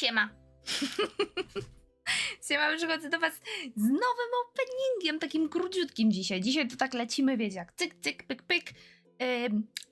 Siema. Siema, przychodzę do was z nowym openingiem, takim króciutkim dzisiaj. Dzisiaj to tak lecimy, wiecie, jak cyk, cyk, pyk, pyk.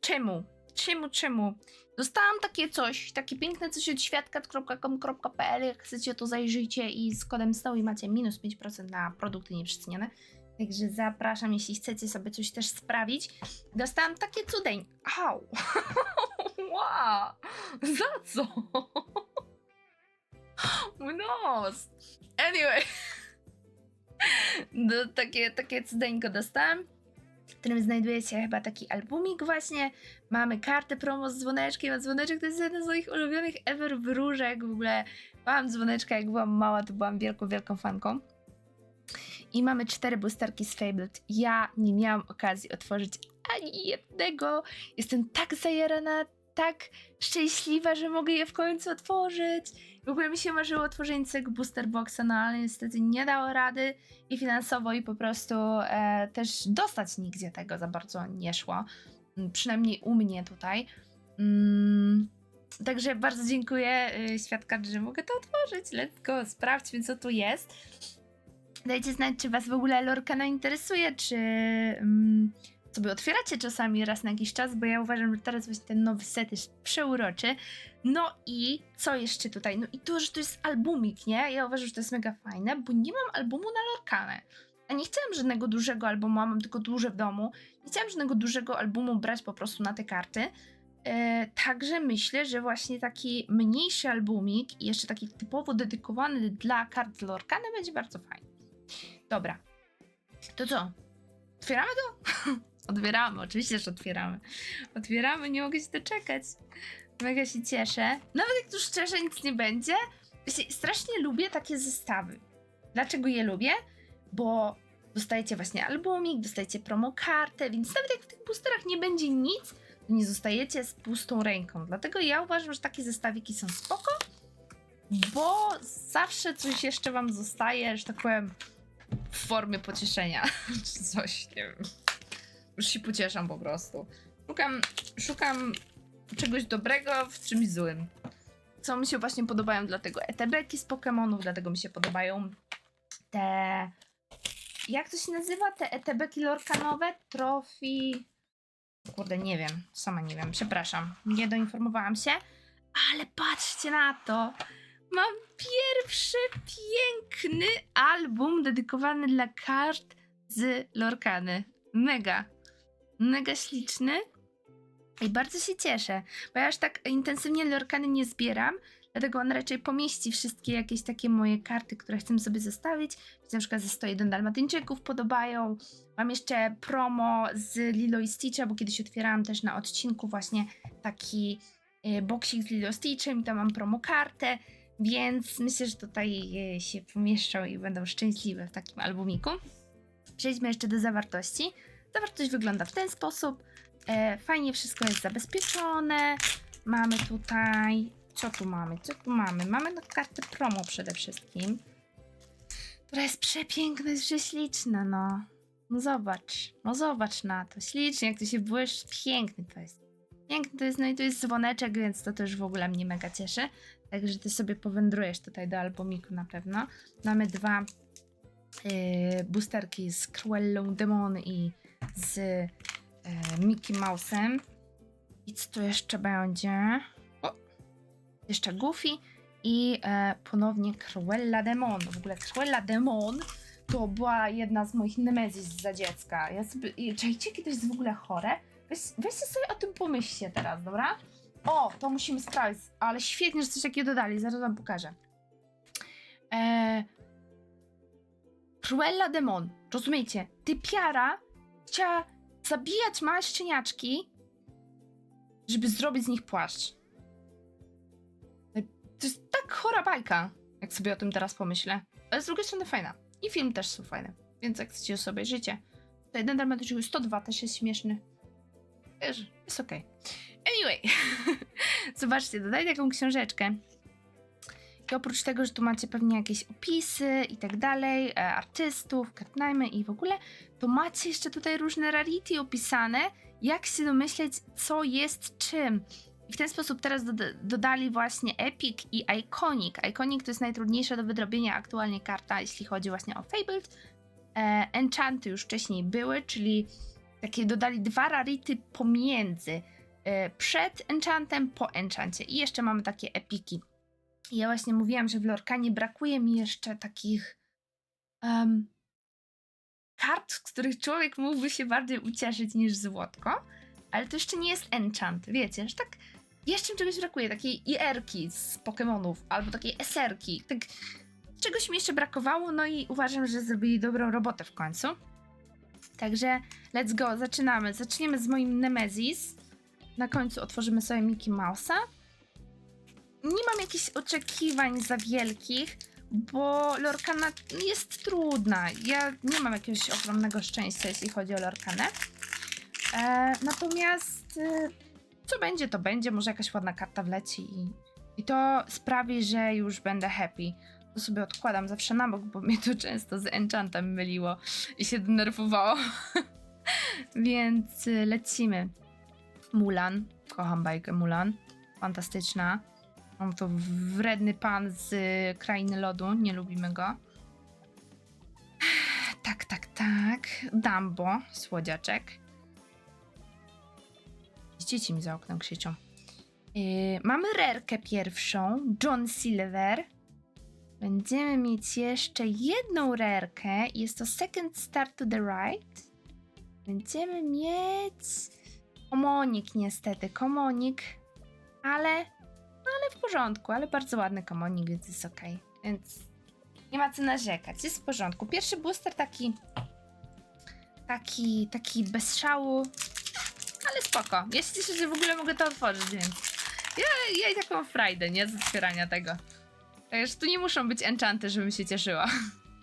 Czemu? Czemu, czemu? Dostałam takie coś, takie piękne coś od świadka.com.pl, jak chcecie to zajrzyjcie i z kodem STOły macie minus 5% na produkty nieprzecenione. Także zapraszam, jeśli chcecie sobie coś też sprawić. Dostałam takie cudeń. Au! wow! Za co? Mój nos! Anyway. No, takie, takie cudeńko dostałam. W którym znajduje się chyba taki albumik właśnie. Mamy kartę promo z dzwoneczkiem, a dzwoneczek to jest jedna z moich ulubionych ever wróżek. W ogóle mam dzwoneczka, jak byłam mała, to byłam wielką, wielką fanką. I mamy cztery boosterki z Fabled. Ja nie miałam okazji otworzyć ani jednego. Jestem tak zajarana, tak szczęśliwa, że mogę je w końcu otworzyć. W ogóle mi się marzyło otworzenie tego booster boxa, no ale niestety nie dało rady i finansowo i po prostu e, też dostać nigdzie tego za bardzo nie szło. Mm, Przynajmniej u mnie tutaj. Mm, także bardzo dziękuję y, świadka, że mogę to otworzyć. Let's go, sprawdźmy co tu jest. Dajcie znać, czy was w ogóle Lorkana interesuje, czy mm, sobie otwieracie czasami raz na jakiś czas, bo ja uważam, że teraz właśnie ten nowy set jest przeuroczy. No i co jeszcze tutaj? No i to, że to jest albumik, nie? Ja uważam, że to jest mega fajne, bo nie mam albumu na Lorkanę. A nie chciałam żadnego dużego albumu, mam tylko duże w domu. Nie chciałam żadnego dużego albumu brać po prostu na te karty. E, także myślę, że właśnie taki mniejszy albumik i jeszcze taki typowo dedykowany dla kart Lorkany będzie bardzo fajny. Dobra. To co? Otwieramy to? Otwieramy, oczywiście, że otwieramy. Otwieramy, nie mogę się doczekać. Mega się cieszę. Nawet jak tu szczerze nic nie będzie, strasznie lubię takie zestawy. Dlaczego je lubię? Bo dostajecie właśnie albumik, dostajecie promokartę, więc nawet jak w tych boosterach nie będzie nic, to nie zostajecie z pustą ręką. Dlatego ja uważam, że takie zestawiki są spoko, bo zawsze coś jeszcze wam zostaje, że tak powiem, w formie pocieszenia, czy coś, nie wiem. Już się pocieszam po prostu. Szukam, szukam czegoś dobrego w czymś złym. Co mi się właśnie podobają, dlatego ETB-ki z Pokémonów, dlatego mi się podobają te... Jak to się nazywa? Te ETB-ki lorkanowe? Trofi... Kurde, nie wiem. Sama nie wiem. Przepraszam. Nie doinformowałam się. Ale patrzcie na to. Mam pierwszy piękny album dedykowany dla kart z Lorkany. Mega. Mega śliczny. I bardzo się cieszę, bo ja aż tak intensywnie Lorkany nie zbieram, dlatego on raczej pomieści wszystkie jakieś takie moje karty, które chcę sobie zostawić. Mi się na przykład ze 101 Dalmatyńczyków podobają. Mam jeszcze promo z Lilo i Stitcha, bo kiedyś otwierałam też na odcinku właśnie taki y, boksik z Lilo Stitchem i tam mam promo kartę, więc myślę, że tutaj y, się pomieszczą i będą szczęśliwe w takim albumiku. Przejdźmy jeszcze do zawartości. Zawartość wygląda w ten sposób. E, fajnie wszystko jest zabezpieczone. Mamy tutaj. Co tu mamy? Co tu mamy? Mamy no kartę promo przede wszystkim. Która jest przepiękna, jest prześliczna, no. No zobacz. No zobacz na to. Ślicznie, jak to się błyszczy. Piękny to jest. Piękny to jest, no i to jest dzwoneczek, więc to też w ogóle mnie mega cieszy. Także ty sobie powędrujesz tutaj do albumiku na pewno. Mamy dwa yy, boosterki z Cruellą Demon i z e, Mickey Mouse'em. I co tu jeszcze będzie? O, jeszcze Goofy i e, ponownie Cruella Demon. W ogóle Cruella Demon to była jedna z moich nemezis za dziecka. Ja sobie, kiedy to jest w ogóle chore? Weź, weźcie sobie o tym pomyślcie teraz, dobra? O, to musimy sprawdzić, ale świetnie, że coś takiego dodali, zaraz wam pokażę. E, Cruella Demon, rozumiecie? Typiara chciała zabijać małe szczeniaczki, żeby zrobić z nich płaszcz. To jest tak chora bajka, jak sobie o tym teraz pomyślę. Ale z drugiej strony fajna. I film też są fajne. Więc jak chcecie sobie życie. To jeden dramatyczny 102 też jest śmieszny. Wiesz, jest okej. Anyway. Zobaczcie, dodaj taką książeczkę. I oprócz tego, że tu macie pewnie jakieś opisy i tak dalej, e, artystów, kartnajmy i w ogóle, to macie jeszcze tutaj różne rarity opisane, jak się domyśleć, co jest czym. I w ten sposób teraz doda- dodali właśnie Epic i Iconic. Iconic to jest najtrudniejsza do wydrobienia aktualnie karta, jeśli chodzi właśnie o Fabled. E, Enchanty już wcześniej były, czyli takie dodali dwa rarity pomiędzy e, przed Enchantem, po Enchancie. I jeszcze mamy takie epiki. Ja właśnie mówiłam, że w Lorkanie brakuje mi jeszcze takich em, kart, z których człowiek mógłby się bardziej ucieszyć niż złotko. Ale to jeszcze nie jest enchant, wiecie, że tak jeszcze czegoś brakuje, takiej IR-ki z Pokémonów, albo takiej SR-ki, tak czegoś mi jeszcze brakowało, no i uważam, że zrobili dobrą robotę w końcu. Także let's go, zaczynamy. Zaczniemy z moim Nemesis. Na końcu otworzymy sobie Mickey Mouse'a. Nie mam jakichś oczekiwań za wielkich, bo Lorkana jest trudna. Ja nie mam jakiegoś ogromnego szczęścia, jeśli chodzi o Lorkanę. E, natomiast e, co będzie, to będzie. Może jakaś ładna karta wleci i, i to sprawi, że już będę happy. To sobie odkładam zawsze na bok, bo mnie to często z Enchantem myliło i się denerwowało. Więc y, lecimy. Mulan. Kocham bajkę Mulan. Fantastyczna. To wredny pan z y, Krainy Lodu. Nie lubimy go. Tak, tak, tak. Dumbo. Słodziaczek. Dzieci mi za oknem krzyczą. Yy, mamy rerkę pierwszą. John Silver. Będziemy mieć jeszcze jedną rerkę. Jest to Second Star to the Right. Będziemy mieć komonik niestety, komonik, ale, no ale w porządku, ale bardzo ładny komonik, więc jest ok. Więc nie ma co narzekać, jest w porządku. Pierwszy booster taki, taki, taki bez szału, ale spoko. Ja się cieszę, że w ogóle mogę to otworzyć, więc ja, ja taką frajdę, nie? Z otwierania tego. Także tu nie muszą być enchanty, żebym się cieszyła.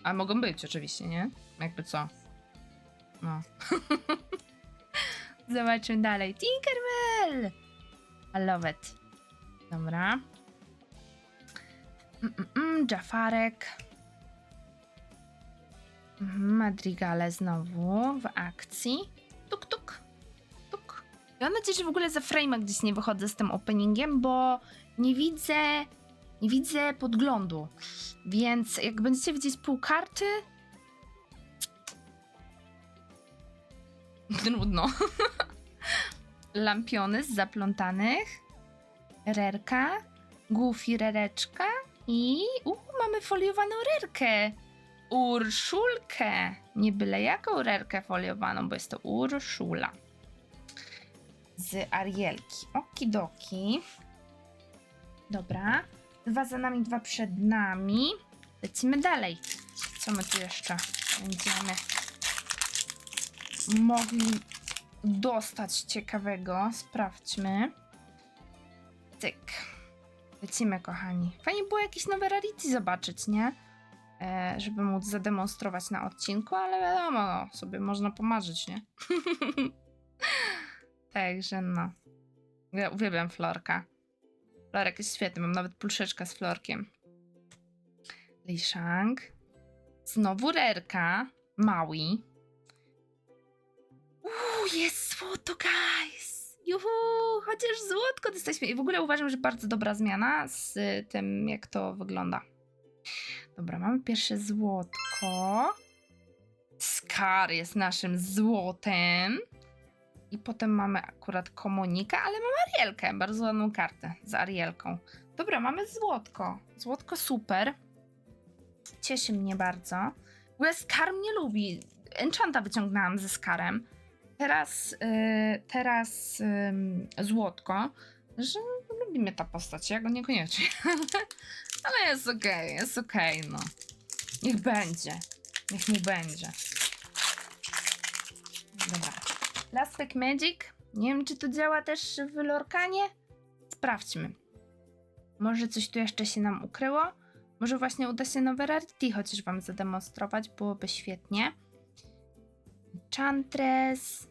A mogą być oczywiście, nie? Jakby co. No. Zobaczmy dalej. Tinkerbell! I love it. Dobra. Mm, mm, mm, Jafarek. Mhm, Madrigale znowu w akcji. Tuk, tuk. Tuk. Ja mam nadzieję, że w ogóle za frame'a gdzieś nie wychodzę z tym openingiem, bo nie widzę nie widzę podglądu. Więc jak będziecie widzieć pół karty, Trudno. Lampiony z zaplątanych. Rerka. Goofy rereczka. I u, mamy foliowaną rerkę. Urszulkę. Nie byle jaką rerkę foliowaną, bo jest to Urszula. Z Arielki. Okidoki. Dobra. Dwa za nami, dwa przed nami. Lecimy dalej. Co my tu jeszcze będziemy mogli dostać ciekawego. Sprawdźmy. Tyk. Lecimy, kochani. Fajnie było jakieś nowe rarity zobaczyć, nie? E, żeby móc zademonstrować na odcinku, ale wiadomo, no, sobie można pomarzyć, nie? Także no. Ja uwielbiam Florka. Florek jest świetny, mam nawet pulszeczka z Florkiem. Lishang. Znowu Rerka. Maui. Uuu, jest złoto, guys! Juhu! Chociaż złotko dostaliśmy. I w ogóle uważam, że bardzo dobra zmiana z tym, jak to wygląda. Dobra, mamy pierwsze złotko. Skar jest naszym złotem. I potem mamy akurat komunika, ale mamy Arielkę, bardzo ładną kartę z Arielką. Dobra, mamy złotko. Złotko super. Cieszy mnie bardzo. W ogóle Skar mnie lubi. Enchanta wyciągnęłam ze Skarem teraz, yy, teraz Złotko, że lubimy ta postać, ja go niekoniecznie, ale jest okej, okay, jest okej, okay, no. Niech będzie, niech mu będzie. Dobra. Last Pack Magic, nie wiem czy to działa też w Lorkanie, sprawdźmy. Może coś tu jeszcze się nam ukryło? Może właśnie uda się nowe rarity chociaż wam zademonstrować, byłoby świetnie. Enchantress.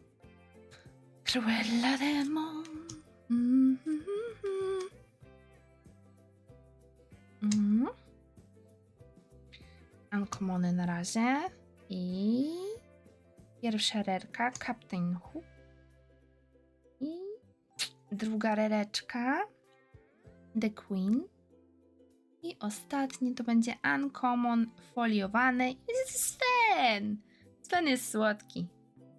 Cruella Demon. Mm -hmm. mm. Uncommony na razie. I pierwsza rerka, Captain Hook. I druga rereczka. The Queen. I ostatni to będzie Uncommon foliowany. Jest Sven! Sven jest słodki.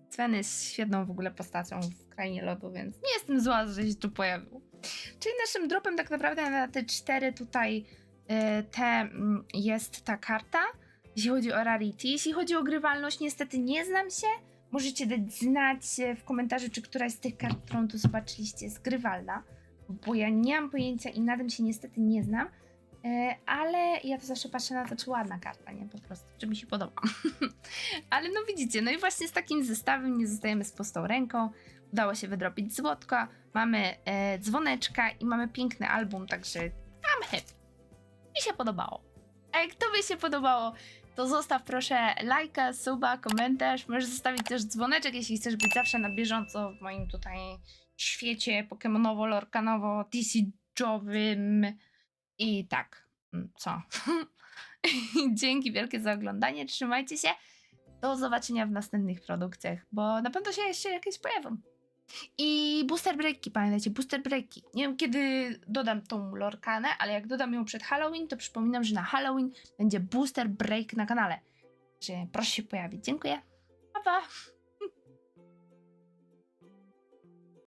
Sven jest świetną w ogóle postacią w Krainie Lodu, więc nie jestem zła, że się tu pojawił. Czyli naszym dropem tak naprawdę na te cztery tutaj y, te mm, jest ta karta. Jeśli chodzi o rarity, jeśli chodzi o grywalność, niestety nie znam się. Możecie dać znać w komentarzu, czy któraś z tych kart, którą tu zobaczyliście, jest grywalna, bo ja nie mam pojęcia i na tym się niestety nie znam. E, ale ja to zawsze patrzę na to, czy ładna karta, nie? Po prostu, czy mi się podoba. ale no widzicie, no i właśnie z takim zestawem nie zostajemy z pustą ręką. Udało się wydrobić złotka, mamy e, dzwoneczka i mamy piękny album, także I'm happy. Mi się podobało. A jak tobie się podobało, to zostaw proszę lajka, suba, komentarz. Możesz zostawić też dzwoneczek, jeśli chcesz być zawsze na bieżąco w moim tutaj świecie pokemonowo, lorkanowo, i tak. mm, Co? Dzięki wielkie za oglądanie. Trzymajcie się. Do zobaczenia w następnych produkcjach, bo na pewno się jeszcze jakieś pojawią. I booster breaki, pamiętajcie, booster breaki. Nie wiem kiedy dodam tą lorkanę, ale jak dodam ją przed Halloween, to przypominam, że na Halloween będzie booster break na kanale. Że proszę się pojawić. Dziękuję. Pa pa!